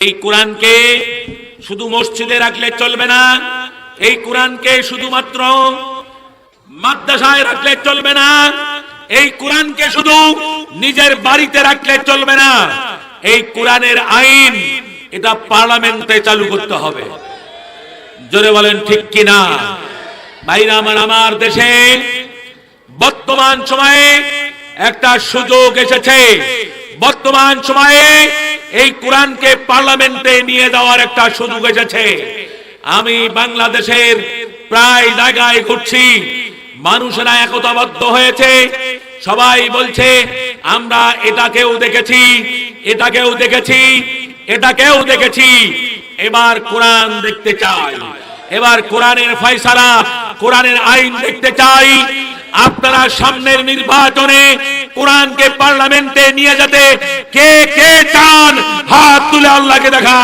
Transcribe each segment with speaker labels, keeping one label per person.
Speaker 1: এই কোরআনকে শুধু মসজিদে রাখলে চলবে না, এই কোরআনকে শুধুমাত্র মাদ্রাসায় রাখলে চলবে না, এই কোরআনকে শুধু নিজের বাড়িতে রাখলে চলবে না, এই কোরআনের আইন এটা পার্লামেন্টে চালু করতে হবে। জোরে বলেন ঠিক কিনা? ভাইরা আমার আমার দেশে বর্তমান সময়ে একটা সুযোগ এসেছে। বর্তমান সময়ে এই কোরআনকে পার্লামেন্টে নিয়ে যাওয়ার একটা সুযোগ এসেছে। আমি বাংলাদেশের প্রায় জায়গায় ঘুরছি। মানুষেরা একতাবদ্ধ হয়েছে। সবাই বলছে, আমরা এটাকেও দেখেছি এটাকেও দেখেছি এটাকেও দেখেছি। এবার কোরআন দেখতে চাই। এবার কোরআনের ফয়সালা, কোরআনের আইন দেখতে চাই। আপনারা সামনের নির্বাচনে কোরআনকে পার্লামেন্টে নিয়ে যেতে কে কে চান, হাত তুলে আল্লাহকে দেখা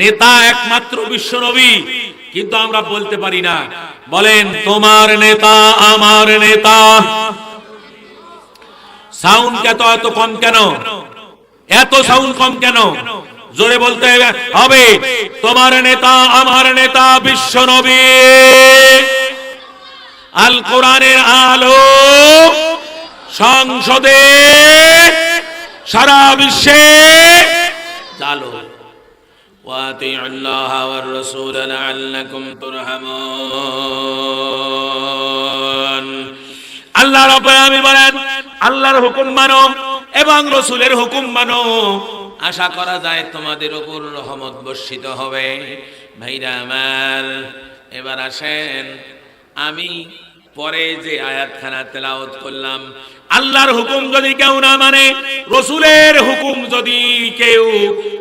Speaker 1: নেতা একমাত্র বিশ্ব নবী কিন্তু আমরা বলতে পারি না। বলেন, তোমার নেতা, আমার নেতা। সাউন্ড এত এত কম কেন? এত সাউন্ড কম কেন? জোরে বলতে হবে তোমার নেতা, আমার নেতা বিশ্ব নবী। আল কোরআনের আলো সংসদে সারা বিশ্বে চালো واتيعوا الله والرسول لعلكم ترحمون আল্লাহ রাব্বুল আলামিন বলেন আল্লাহর হুকুম মানো এবং রসুলের হুকুম মানো আশা করা যায় তোমাদের উপর রহমত বর্ষিত হবে ভাইরা আমার এবার আসেন আমি পরে যে আয়াতখানা তেলাওয়াত করলাম আল্লাহর হুকুম যদি কেউ না মানে রসুলের হুকুম যদি কেউ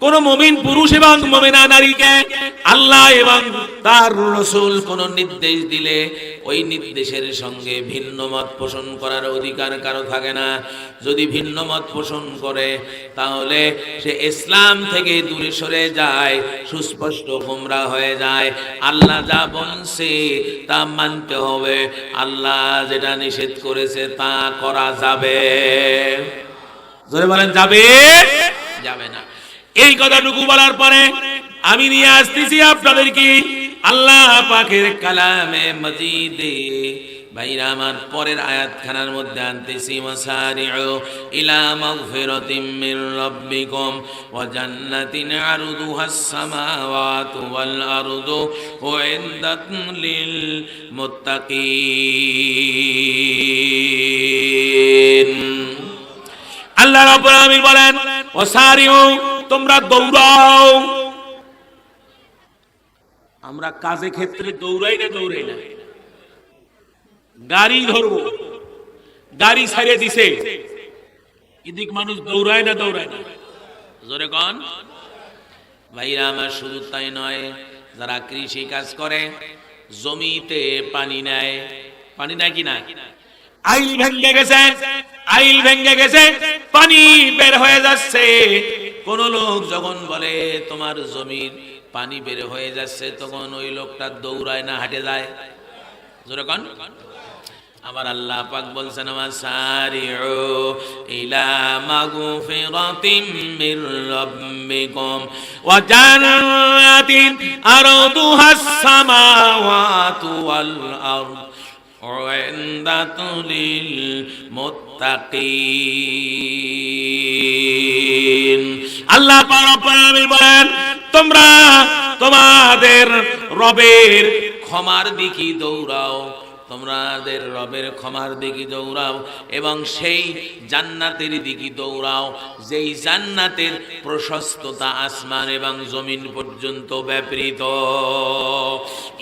Speaker 1: কোন মমিন পুরুষ এবং মুমিনা নারীকে আল্লাহ এবং তার রসুল কোন নির্দেশ দিলে ওই নির্দেশের সঙ্গে ভিন্ন মত পোষণ করার অধিকার কারও থাকে না। যদি ভিন্ন মত পোষণ করে, তাহলে সে ইসলাম থেকে দূরে সরে যায়, সুস্পষ্ট গুমরা হয়ে যায়। আল্লাহ যা বলছে তা মানতে হবে। আল্লাহ যেটা নিষেধ করেছে তা করা যাবে। বলেন, যাবে? যাবে না। এই কথাটুকু বলার পরে আমি নিয়ে আসতেছি আপনাদের কি আল্লাহ পাকের কালামে মজিদে। আল্লাহ রাব্বুল আলামিন বলেন তোমরা দৌড়াও। আমরা কাজে ক্ষেত্রে দৌড়াই না দৌড়াই না। গাড়ি ধরবো। গাড়ি ছাড়িয়ে দিছে। এদিক মানুষ দৌড়ায় না দৌড়ায় না। জোরে কন। ভাইরা, আমার শুধু তাই নয়, যারা কৃষি কাজ করে, জমিতে পানি নেয়। পানি নেয় কি না আইল ভেঙে গেছে, আইল ভেঙে গেছে, পানি বের হয়ে যাচ্ছে। কোন লোক যখন বলে, তোমার জমির পানি বের হয়ে যাচ্ছে, তখন ওই লোকটা দৌড়ায় না, হাঁটে যায়। আবার আল্লাহ পাক বলছেন, আমার সারিউ ইলা মাগফিরাতিম মির রাব্বিকুম ওয়া জান্নাতিন আরদুহাস সামাওয়াতু ওয়াল লিল মুত্তাকিন। আল্লাহ পাক বলেন তোমরা তোমাদের রবের ক্ষমার দিকে দৌড়াও তোমাদের রবের ক্ষমার দিকে দৌড়াও এবং সেই জান্নাতের দিকে দৌড়াও। যেই জান্নাতের প্রশস্ততা আসমান এবং জমিন পর্যন্ত ব্যাপৃত।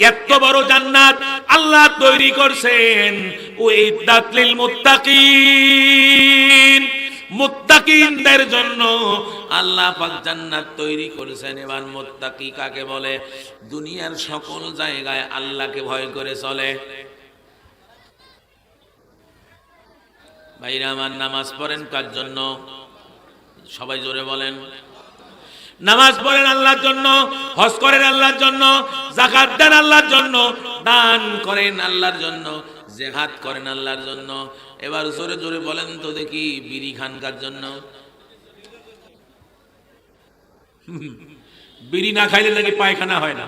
Speaker 1: এত বড় জান্নাত আল্লাহ তৈরি করছেন। ওই দাতলিল মুত্তাকিন। মুত্তাকিনদের জন্য আল্লাহ পাক জান্নাত তৈরি করেছেন। এবার মুত্তাকি কাকে বলে? দুনিয়ার সকল জায়গায় আল্লাহকে ভয় করে চলে। ভাইরা আমার নামাজ পড়েন কার জন্য? সবাই জোরে বলেন। নামাজ পড়েন আল্লাহর জন্য, হজ করেন আল্লাহর জন্য জাকাত দেন আল্লাহর জন্য, দান করেন আল্লাহর জন্য, জেহাদ করেন আল্লাহর জন্য। এবার জোরে জোরে বলেন তো দেখি বিড়ি খানকার জন্য? বিড়ি না খাইলে নাকি পায়খানা হয় না।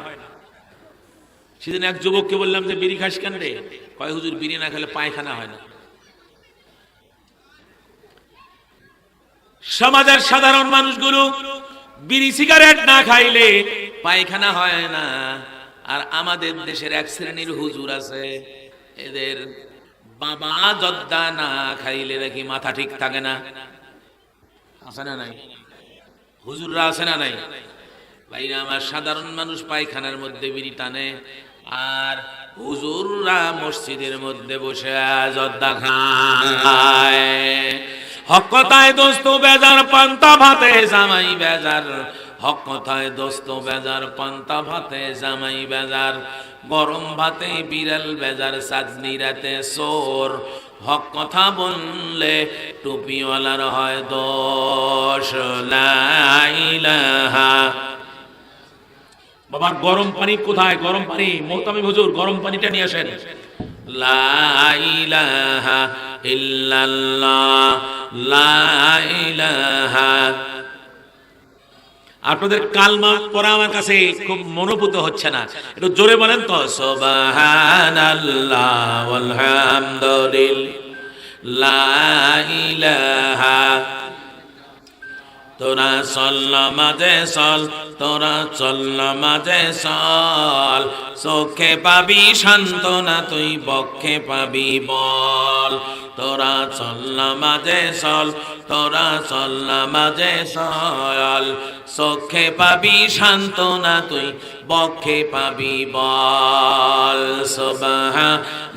Speaker 1: সেদিন এক যুবককে বললাম যে, বিড়ি খাস কেন রে? কয়, হুজুর, বিড়ি না খেলে পায়খানা হয় না। সমাজের সাধারণ মানুষগুলো বিড়ি সিগারেট না খাইলে পায়খানা হয় না। আর আমাদের দেশের এক শ্রেণির হুজুর আছে, এদের বাবা জদ্দা না খাইলে নাকি মাথা ঠিক থাকে না। আছে না নাই? হুজুররা আছে না নাই? ভাইরা, আমার সাধারণ মানুষ পায়খানার মধ্যে বিড়ি টানে, আর হুজুররা মসজিদের মধ্যে বসে জর্দা খায়। হক কথায় দোস্ত বেজার পান্তা ভাতে জামাই বেজার। হক কথায় দোস্ত বেজার পান্তা ভাতে জামাই বেজার। গরম ভাতে বিড়াল বেজার, চাঁদনি রাতে সোর হক কথা বললে টুপিওয়ালার হয় দোষ। লাইলাহা বাবার গরম পানি কোথায়? গরম পানি। মোহতামি হুজুর, গরম পানিটা নিয়ে আসেন। আপনাদের কালমা পড়া আমার কাছে খুব মনোভূত হচ্ছে না। একটু জোরে বলেন তো ইলাহা তোরা চল মাঝে চল, তোরা চল মাঝে চল। চোখে পাবি সান্ত্বনা, তুই বক্ষে পাবি বল। তোরা চল মাঝে চল, তোরা চল মাঝে চল। চোখে পাবি সান্ত্বনা, তুই বক্ষে পাবি বল। সুবহান